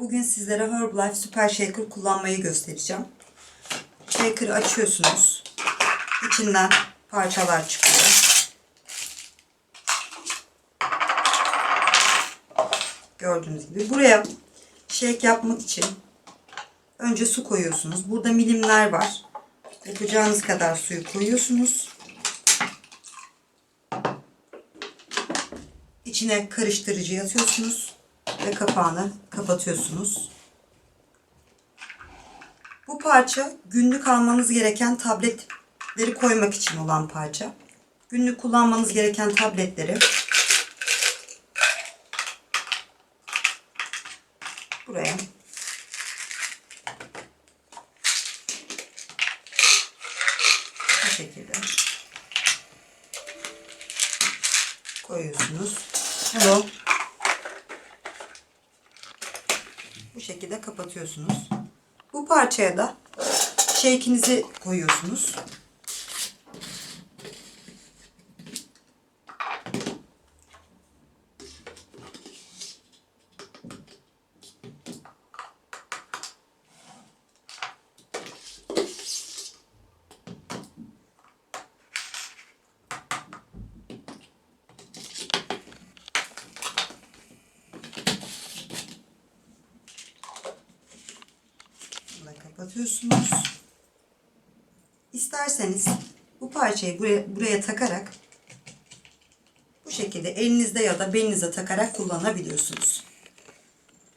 Bugün sizlere Herbalife Super Shaker kullanmayı göstereceğim. Shaker'ı açıyorsunuz. İçinden parçalar çıkıyor. Gördüğünüz gibi. Buraya shake yapmak için önce su koyuyorsunuz. Burada milimler var. Yapacağınız kadar suyu koyuyorsunuz. İçine karıştırıcı atıyorsunuz ve kapağını kapatıyorsunuz. Bu parça günlük almanız gereken tabletleri koymak için olan parça. Günlük kullanmanız gereken tabletleri buraya bu şekilde koyuyorsunuz. Bunu bu şekilde kapatıyorsunuz. Bu parçaya da shake'inizi koyuyorsunuz. Bunu da kapatıyorsunuz. İsterseniz bu parçayı buraya, buraya takarak bu şekilde elinizde ya da belinize takarak kullanabiliyorsunuz.